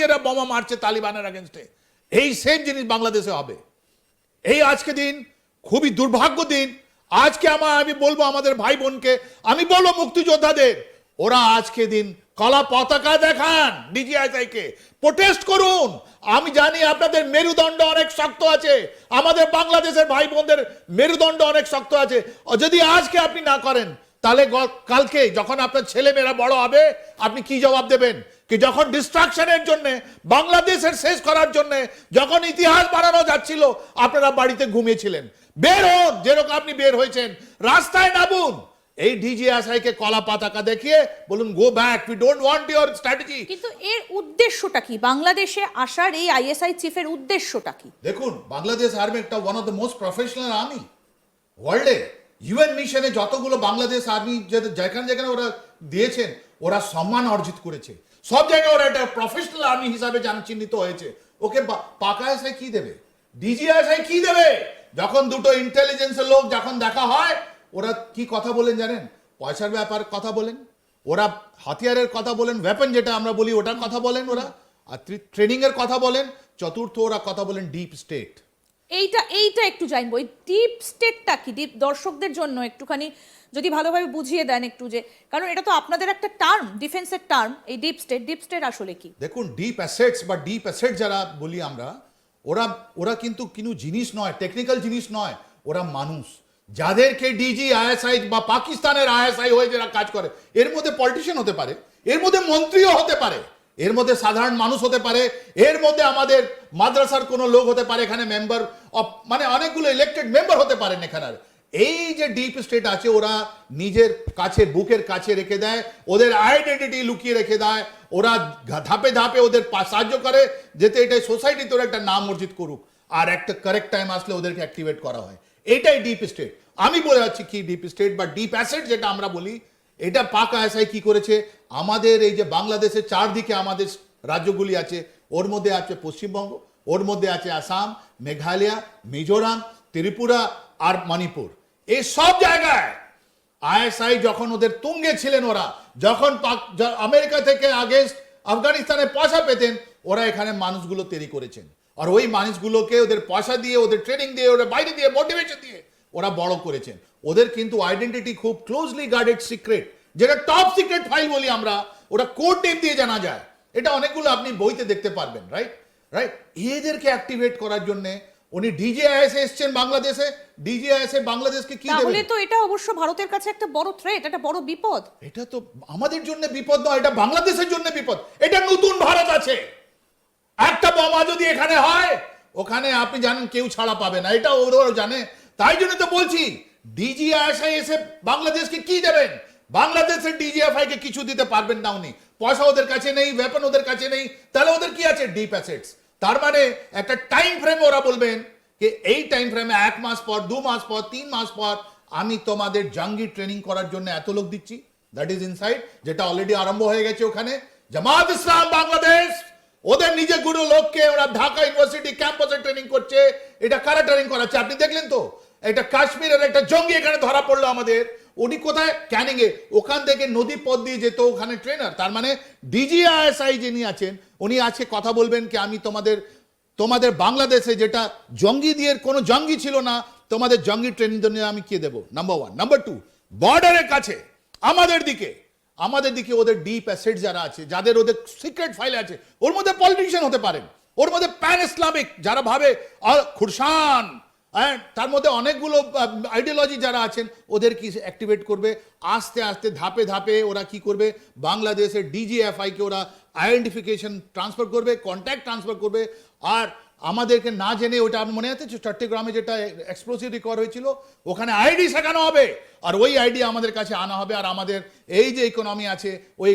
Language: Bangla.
দিয়ে এরা বোমা মারছে তালিবানের আগেনস্টে এই সেম জিনিস বাংলাদেশে হবে। এই আজকে দিন খুবই দুর্ভাগ্য দিন। আজকে আমার আমি বলব আমাদের ভাই বোনকে আমি বলব মুক্তিযোদ্ধাদের, ওরা আজকে দিন কলা পতাকা দেখান ডিজিআইসআইকে প্রোটেস্ট করুন। আমি জানি আপনাদের মেরুদণ্ড অনেক শক্ত আছে। আমাদের বাংলাদেশের ভাই বোনদের মেরুদণ্ড অনেক শক্ত আছে। যদি আজকে আপনি না করেন, তাহলে কালকে যখন আপনার ছেলে মেয়েরা বড় হবে, আপনি কি জবাব দেবেন? কি যখন ডিস্ট্রাকশনের জন্য বাংলাদেশের শেষ করার জন্য যখন ইতিহাস বানানো যাচ্ছিল আপনারা বাড়িতে ঘুমিয়েছিলেন। বের হন যেরকম আপনি বের হয়েছেন। রাস্তায় নামুন। এই ডিজিএসআই কে কলা পতাকা দেখিয়ে বলুন go back we don't want your strategy কিন্তু এর উদ্দেশ্যটা কি? বাংলাদেশে আসার এই আইএসআই চিফের উদ্দেশ্যটা কি? দেখুন বাংলাদেশ আর্মি একটা one of the most professional army ওয়ার্ল্ডে ইউএন মিশনে যতগুলো বাংলাদেশ আর্মি যেখানে যেখানে ওরা দিয়েছেন ওরা সম্মান অর্জিত করেছে। সব জায়গায় ওরা একটা প্রফেশনাল আর্মি হিসাবে জান চিহ্নিত হয়েছে। ওকে পাকা এসে কি দেবে? ডিজিএসআই কি দেবে? যখন দুটো ইন্টেলিজেন্সের লোক যখন দেখা হয়, ওরা কি কথা বলেন জানেন? পয়সার ব্যাপার কথা বলেন। ওরা হাতিয়ারের কথা বলেন ওয়েপন যেটা আমরা বলি ওটার কথা বলেন ওরা। আর ট্রেনিং এর কথা বলেন। চতুর্থ ওরা কথা বলেন ডিপ স্টেট এইটা এইটা একটু জানব। এই ডিপ স্টেটটা কি? ডিপ দর্শকদের জন্য একটুখানি যদি ভালোভাবে বুঝিয়ে দেন একটু যে, কারণ এটা তো আপনাদের একটা টার্ম ডিফেন্সের টার্ম এই ডিপ স্টেট ডিপ স্টেট আসলে কি? দেখুন ডিপ অ্যাসেটস বা ডিপ অ্যাসেট যারা বলি আমরা, ওরা ওরা কিন্তু কোনো জিনিস নয় টেকনিক্যাল জিনিস নয়, ওরা মানুষ। যাদেরকে ডিজি আইএসআই বা পাকিস্তানের আইএসআই হয়ে যারা কাজ করে, এর মধ্যে পলিটিশিয়ান হতে পারে, এর মধ্যে মন্ত্রীও হতে পারে। এর মধ্যে সাধারণ মানুষ হতে পারে, এর মধ্যে আমাদের মাদ্রাসার কোনো লোক হতে পারে, এখানে মেম্বার মানে অনেকগুলো ইলেক্টেড মেম্বার হতে পারেন এখানে এই যে ডিপ স্টেট আছে, ওরা নিজের কাছে, বুকের কাছে রেখে দেয়, ওদের আইডেন্টিটি লুকিয়ে রেখে দেয়, ওরা ধাপে ধাপে ওদের সাহায্য করে, যেতে এটা সোসাইটিতে ওরা একটা নাম অর্জিত করুক। আর একটা কারেক্ট টাইম আসলে ওদেরকে অ্যাক্টিভেট করা হয়। এটাই ডিপ স্টেট আমি বলে যাচ্ছি কি ডিপ স্টেট বা ডিপ অ্যাসেট যেটা আমরা বলি এটা পাকা এসআই কি করেছে? আমাদের এই যে বাংলাদেশের চারদিকে আমাদের রাজ্যগুলি আছে, ওর মধ্যে আছে পশ্চিমবঙ্গ, ওর মধ্যে আছে আসাম, মেঘালয়, মিজোরাম, ত্রিপুরা আর মণিপুর। এই সব জায়গায় আইএসআই যখন ওদের তুঙ্গে ছিলেন ওরা, যখন পাক- আমেরিকা থেকে আগেস্ট আফগানিস্তানে পয়সা পেতেন, ওরা এখানে মানুষগুলো তৈরি করেছেন। আর ওই মানুষগুলোকে ওদের পয়সা দিয়ে, ওদের ট্রেনিং দিয়ে, ওদের বাইরে দিয়ে মোটিভেশন দিয়ে ওরা বড় করেছেন। ওদের কিন্তু আইডেন্টিটি খুব ক্লোজলি গার্ডেড সিক্রেট যেটা টপ সিক্রেট ফাইল বলি আমরা ওরা কোড টেপ দিয়ে জানা যায়। এটা অনেকগুলো আপনি বইতে দেখতে পারবেন রাইট রাইট এদেরকে অ্যাক্টিভেট করার জন্য উনি ডিজিআইএস এসছেন বাংলাদেশে। ডিজিআইএস বাংলাদেশকে কি তাহলে তো এটা অবশ্য ভারতের কাছে একটা বড় থ্রেট একটা বড় বিপদ। এটা তো আমাদের জন্য বিপদ নয় এটা বাংলাদেশের জন্য বিপদ। এটা নতুন ভারত আছে। একটা বোমা যদি এখানে হয় ওখানে আপনি জানেন কেউ ছাড়া পাবে না। এটা ওরাও জানে। তাই জন্য তো বলছি ডিজিএফআই এসে বাংলাদেশকে কি দেবেন? বাংলাদেশের ডিজিএফআই কে কিছু দিতে পারবেন না উনি। পয়সা ওদের কাছে নেই ওয়েপন ওদের কাছে নেই। তাহলে ওদের কি আছে? ডিপ অ্যাসেটস তার মানে একটা টাইম ফ্রেমে ওরা বলবেন যে, এই টাইম ফ্রেমে এক মাস পর, দু মাস পর, তিন মাস পর আমি তোমাদের জঙ্গি ট্রেনিং করার জন্য এত লোক দিচ্ছি। দ্যাট ইজ ইনসাইড যেটা অলরেডি আরম্ভ হয়ে গেছে ওখানে। জামাত ইসলাম বাংলাদেশ, ওদের নিজে গুরু লোককে ওরা ঢাকা ইউনিভার্সিটি ক্যাম্পাসে ট্রেনিং করছে। এটা কারা ট্রেনিং করাচ্ছে? আপনি দেখলেন তো? এটা কাশ্মীরের একটা জঙ্গি এখানে ধরা পড়ল আমাদের। উনি কোথায়? ক্যানিং এ ওখান থেকে নদী পথ দিয়ে যেত ওখানে ট্রেনার। তার মানে ডিজিআইএসআই যিনি আছেন, উনি আজকে কথা বলবেন কি আমি তোমাদের তোমাদের বাংলাদেশে যেটা জঙ্গি দিয়ে কোনো জঙ্গি ছিল না, তোমাদের জঙ্গি ট্রেনিং জন্য আমি কে দেবো? নাম্বার ওয়ান নাম্বার টু বর্ডারের কাছে, আমাদের দিকে আমাদের দিকে ওদের ডিপ অ্যাসেট যারা আছে, যাদের ওদের সিক্রেট ফাইল আছে, ওর মধ্যে পলিটিশিয়ান হতে পারেন। ওর মধ্যে প্যান ইসলামিক যারা ভাবে খুরশান তার মধ্যে অনেকগুলো আইডিওলজি যারা আছেন, ওদের কি অ্যাক্টিভেট করবে? আস্তে আস্তে, ধাপে ধাপে ওরা কি করবে? বাংলাদেশের ডিজিএফআই কে ওরা আইডেন্টিফিকেশন ট্রান্সফার করবে কন্ট্যাক্ট ট্রান্সফার করবে। আর আমাদেরকে না জেনে, ওটা আমার মনে আছে চট্টগ্রামে যেটা এক্সপ্লোসিভ রিকভার হয়েছিল, ওখানে আইডি শেখানো হবে। আর ওই আইডি আমাদের কাছে আনা হবে। আর আমাদের এই যে ইকোনমি আছে, ওই